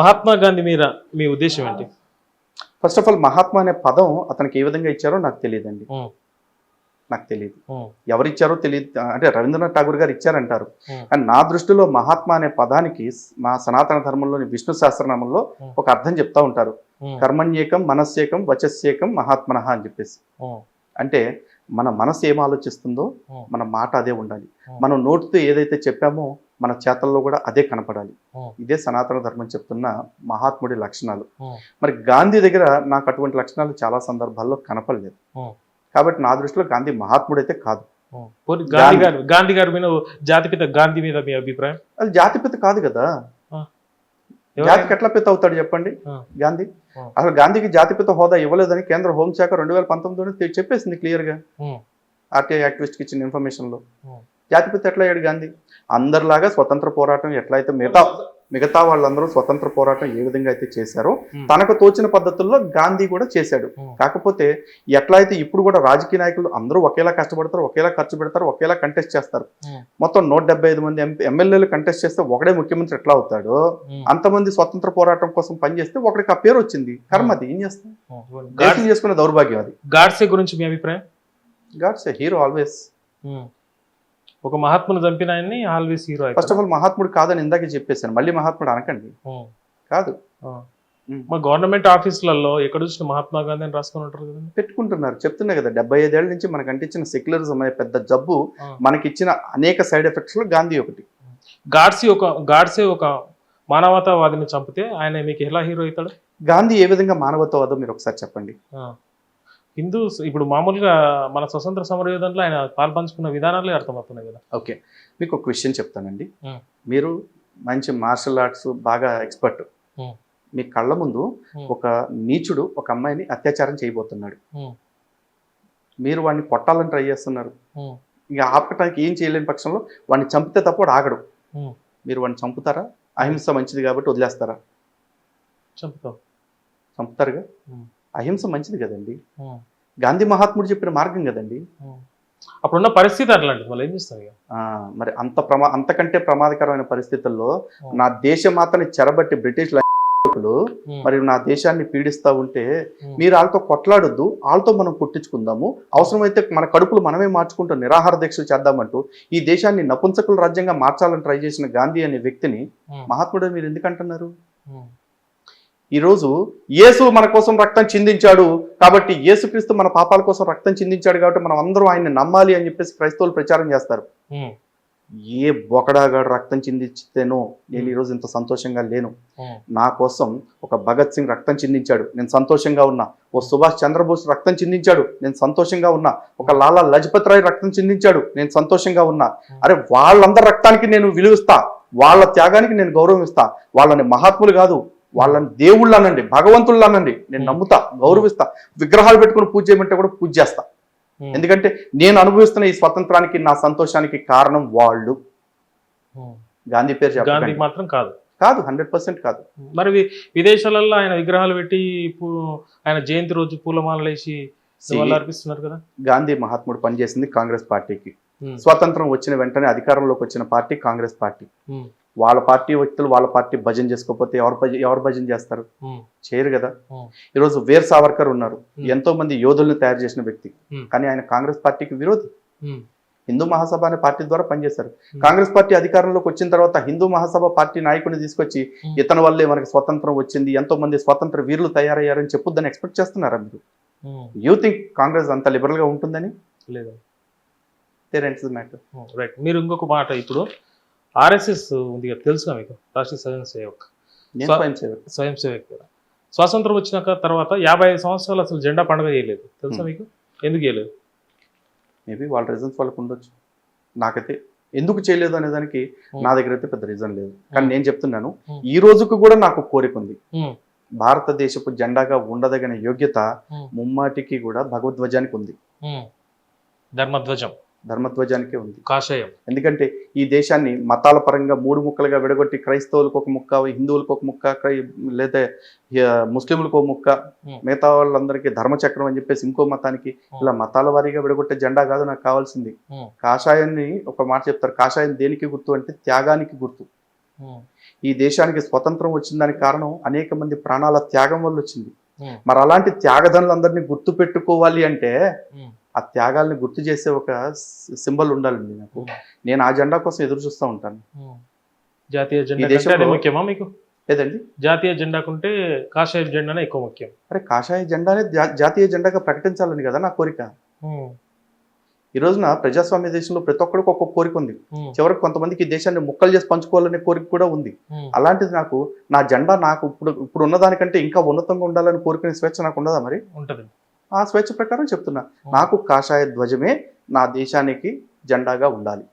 మహాత్మా గాంధీ మీద మీ ఉద్దేశం ఏంటి? ఫస్ట్ ఆఫ్ ఆల్ మహాత్మా అనే పదం అతనికి ఏ విధంగా ఇచ్చారో నాకు తెలియదండి. నాకు తెలియదు. ఎవరిచ్చారో తెలియదు. అంటే రవీంద్రనాథ్ ఠాగూర్ గారు ఇచ్చారంటారు. కానీ నా దృష్టిలో మహాత్మా అనే పదానికి మా సనాతన ధర్మంలోని విష్ణు సహస్రనామంలో. ఒక అర్థం చెప్తా ఉంటారు. కర్మణ్యేకం మనస్సేకం వచస్యేకం మహాత్మనః అని చెప్పేసి. అంటే మన మనసు ఏం ఆలోచిస్తుందో. మన మాట అదే ఉండాలి. మనం నోటితో ఏదైతే చెప్పామో మన చేతల్లో కూడా అదే కనపడాలి. ఇదే సనాతన ధర్మం చెప్తున్న మహాత్ముడి లక్షణాలు. మరి గాంధీ దగ్గర నాకు అటువంటి లక్షణాలు చాలా సందర్భాల్లో కనపడలేదు. కాబట్టి నా దృష్టిలో గాంధీ మహాత్ముడైతే కాదు. ఉమ్. పోనీ గాంధీ గారి గాంధీ గారి మీద జాతిపిత గాంధీ మీద మీ అభిప్రాయం? అది జాతిపిత కాదు కదా. జాతికి ఎట్లా పిత అవుతాడు చెప్పండి. గాంధీ. అసలు గాంధీకి జాతిపిత హోదా ఇవ్వలేదని కేంద్ర హోంశాఖ రెండు వేల పంతొమ్మిదిలో చెప్పేసింది క్లియర్గా ఉమ్, ఆర్టీఐ యాక్టివిస్ట్కి ఇచ్చిన ఇన్ఫర్మేషన్లో జాతిపిత ఎట్లా అయ్యాడు గాంధీ? అందరిలాగా స్వతంత్ర పోరాటం ఎట్లా అయితే మిగతా మిగతా వాళ్ళందరూ స్వతంత్ర పోరాటం ఏ విధంగా అయితే చేశారో. తనకు తోచిన పద్ధతుల్లో గాంధీ కూడా చేశాడు. కాకపోతే ఎట్లా అయితే ఇప్పుడు కూడా రాజకీయ నాయకులు అందరూ ఒకేలా కష్టపడతారు ఒకేలా ఖర్చు పెడతారు ఒకేలా కంటెస్ట్ చేస్తారు. మొత్తం నూట మంది ఎంపీ ఎమ్మెల్యేలు కంటెస్ట్ చేస్తే ఒకడే ముఖ్యమంత్రి ఎట్లా అవుతాడో? అంతమంది స్వతంత్ర పోరాటం కోసం పనిచేస్తే ఒకడికి ఆ పేరు వచ్చింది. కర్మ అది ఏం చేస్తాం? చేసుకునే దౌర్భాగ్యం అది. గాడ్సే గురించి మీ అభిప్రాయం? Godse hero always. ఒక మహాత్మును చంపిన ఆయన్ని always hero first of all మహాత్ముడు కాదని ఇందాకే చెప్పేశాను. మళ్ళీ మహాత్ముడు అనకండి. కాదు. మా గవర్నమెంట్ ఆఫీసులలో ఎక్కడ చూసిన మహాత్మా గాంధీ అని రాసుకొని ఉంటారు కదండి. పెట్టుకుంటున్నారు. చెప్తున్నా కదా డెబ్బై ఐదేళ్ళ నుంచి మనకు అంటించిన సెక్యులరిజం అనే పెద్ద జబ్బు. మనకిచ్చిన అనేక సైడ్ ఎఫెక్ట్స్లో గాంధీ ఒకటి. గాడ్సే ఒక గాడ్సే ఒక మానవతావాదిని చంపితే ఆయన మీకు ఎలా హీరో అవుతాడు? గాంధీ ఏ విధంగా మానవత్వవాదో మీరు ఒకసారి చెప్పండి. ఆ. హిందూ ఇప్పుడు మామూలుగా మన స్వతంత్ర సమరయోధంలో ఆయన పాల్పంచుకున్న విధానాలే అర్థమవుతున్నాయి కదా ఓకే మీకు ఒక విషయం చెప్తానండి. మీరు మంచి మార్షల్ ఆర్ట్స్ బాగా ఎక్స్పర్ట్. మీ కళ్ళ ముందు. ఒక నీచుడు ఒక అమ్మాయిని అత్యాచారం చేయబోతున్నాడు. మీరు వాడిని కొట్టాలని ట్రై చేస్తున్నారు. ఇక ఆపటానికి ఏం చేయలేని పక్షంలో వాడిని చంపితే తప్ప వాడు ఆగడు. మీరు వాడిని చంపుతారా అహింస మంచిది కాబట్టి వదిలేస్తారా చంపుతాం చంపుతారుగా. అహింస మంచిది కదండి. గాంధీ మహాత్ముడు చెప్పిన మార్గం కదండి. అప్పుడున్న పరిస్థితి అట్లాంటిది మళ్ళీ ఏం చేస్తాం ఇక ఆ, మరి అంత ప్రమా అంతకంటే ప్రమాదకరమైన పరిస్థితుల్లో. నా దేశమాతని చెరబట్టి బ్రిటిష్లు ఉమ్. మరి నా దేశాన్ని పీడిస్తా ఉంటే. మీరు వాళ్ళతో కొట్లాడొద్దు వాళ్ళతో మనం కొట్టించుకుందాము అవసరమైతే మన కడుపులు మనమే మార్చుకుంటూ నిరాహార దీక్షలు చేద్దామంటూ ఈ దేశాన్ని నపుంసకుల రాజ్యంగా మార్చాలని ట్రై చేసిన గాంధీ అనే వ్యక్తిని. మహాత్ముడు మీరు ఎందుకు అంటున్నారు ఉమ్. ఈరోజు యేసు మన కోసం రక్తం చిందించాడు కాబట్టి యేసుక్రీస్తు మన పాపాల కోసం రక్తం చిందించాడు కాబట్టి మనం అందరం ఆయన్ని నమ్మాలి అని చెప్పేసి క్రైస్తవులు ప్రచారం చేస్తారు. ఏ బొకడాగాడు రక్తం చిందించితేనో నేను ఈరోజు ఇంత సంతోషంగా లేను. నా కోసం ఒక భగత్ సింగ్ రక్తం చిందించాడు. నేను సంతోషంగా ఉన్నా. ఓ సుభాష్ చంద్రబోస్ రక్తం చిందించాడు. నేను సంతోషంగా ఉన్నా. ఒక లాలా లజపత్ రాయ్ రక్తం చిందించాడు. నేను సంతోషంగా ఉన్నా. అరే వాళ్ళందరి రక్తానికి నేను విలువిస్తా. వాళ్ళ త్యాగానికి నేను గౌరవం ఇస్తా. వాళ్ళని మహాత్ములు కాదు. వాళ్ళని దేవుళ్ళు అనండి భగవంతుళ్ళు అనండి నేను నమ్ముతా గౌరవిస్తా. విగ్రహాలు పెట్టుకుని పూజ చేయమంటే కూడా పూజ చేస్తా. ఎందుకంటే నేను అనుభవిస్తున్న ఈ స్వతంత్రానికి నా సంతోషానికి కారణం వాళ్ళు. గాంధీ పేరు చెప్పండి మాత్రం కాదు. కాదు హండ్రెడ్ పర్సెంట్ కాదు. మరి విదేశాలలో ఆయన విగ్రహాలు పెట్టి ఆయన జయంతి రోజు పూలమాలలు వేసి అర్పిస్తున్నారు కదా? గాంధీ మహాత్ముడు పనిచేసింది కాంగ్రెస్ పార్టీకి. స్వాతంత్రం వచ్చిన వెంటనే అధికారంలోకి వచ్చిన పార్టీ కాంగ్రెస్ పార్టీ. వాళ్ళ పార్టీ వ్యక్తులు వాళ్ళ పార్టీ భజన చేసుకోకపోతే ఎవరు భజ ఎవరు భజన చేస్తారు. చేయరు కదా. ఈరోజు వీర్ సావర్కర్ ఉన్నారు. ఎంతో మంది యోధుల్ని తయారు చేసిన వ్యక్తి. కానీ ఆయన కాంగ్రెస్ పార్టీకి విరోధి. హిందూ మహాసభ అనే పార్టీ ద్వారా పనిచేశారు. కాంగ్రెస్ పార్టీ అధికారంలోకి వచ్చిన తర్వాత హిందూ మహాసభ పార్టీ నాయకుడిని తీసుకొచ్చి. ఇతని వల్లే మనకి స్వతంత్రం వచ్చింది ఎంతో మంది స్వతంత్ర వీరులు తయారయ్యారని చెప్పొద్దని ఎక్స్పెక్ట్ చేస్తున్నారా మీరు. యూ థింక్ కాంగ్రెస్ అంత లిబరల్గా ఉంటుందని లేదు పేరెంట్స్ మ్యాటర్ రైట్ మీరు ఇంకొక మాట ఇప్పుడు ఆర్ఎస్ఎస్ ఉంది కదా తెలుసుగా మీకు రాష్ట్రీయ స్వయం సేవక్ స్వయం సేవక్ కదా స్వాతంత్రం వచ్చినాక తర్వాత యాభై ఐదు సంవత్సరాలు అసలు జెండా పండుగ చేయలేదు తెలుసా Hmm. మీకు ఎందుకు చేయలేదు మేబీ వాళ్ళ రీజన్స్ వాళ్ళకు ఉండొచ్చు నాకైతే ఎందుకు చేయలేదు అనే దానికి Hmm. నా దగ్గర అయితే పెద్ద రీజన్ లేదు కానీ Hmm. నేను చెప్తున్నాను. ఈ రోజుకు కూడా నాకు కోరిక ఉంది. భారతదేశపు జెండాగా ఉండదగిన యోగ్యత. ముమ్మాటికి కూడా భగవద్ధ్వజానికి ఉంది. ధర్మధ్వజం ధర్మధ్వజానికే ఉంది. కాషాయం. ఎందుకంటే ఈ దేశాన్ని మతాల పరంగా మూడు ముక్కలుగా విడగొట్టి క్రైస్తవులకు ఒక ముక్క హిందువులకు ఒక ముక్క క్రై లేదా ముస్లింలకు ఒక ముక్క. మిగతా వాళ్ళందరికీ ధర్మచక్రం అని చెప్పేసి ఇంకో మతానికి ఇలా మతాల వారీగా విడగొట్టే జెండా కాదు నాకు కావాల్సింది. కాషాయాన్ని ఒక మాట చెప్తారు. కాషాయం దేనికి గుర్తు అంటే త్యాగానికి గుర్తు. ఈ దేశానికి స్వతంత్రం వచ్చిందానికి కారణం అనేక మంది ప్రాణాల త్యాగం వల్ల వచ్చింది. మరి అలాంటి త్యాగదనులందరినీ గుర్తు పెట్టుకోవాలి అంటే ఆ త్యాగాల్ని గుర్తు చేసే ఒక సింబల్ ఉండాలండి నాకు. నేను ఆ జెండా కోసం ఎదురు చూస్తూ ఉంటాను. జాతీయ జెండా కంటే అదే ముఖ్యమా మీకు? లేదండి జాతీయ జెండాకుంటే కాషాయ జెండానే ఎక్కువ ముఖ్యం. అరే కాషాయ జెండానే జాతీయ జెండాగా ప్రకటించాలని కదా నా కోరిక. ఈ రోజున ప్రజాస్వామ్య దేశంలో ప్రతి ఒక్కరికి ఒక్కొక్క కోరిక ఉంది. చివరికి కొంతమందికి ఈ దేశాన్ని ముక్కలు చేసి పంచుకోవాలనే కోరిక కూడా ఉంది. అలాంటిది నాకు నా జెండా నాకు ఇప్పుడు ఇప్పుడు ఉన్నదానికంటే ఇంకా ఉన్నతంగా ఉండాలని కోరుకునే స్వేచ్ఛ నాకు ఉండదా మరి? ఉంటది ఆ స్వేచ్ఛ ప్రకారం చెప్తున్నా. నాకు కాషాయ ధ్వజమే నా దేశానికి జెండాగా ఉండాలి.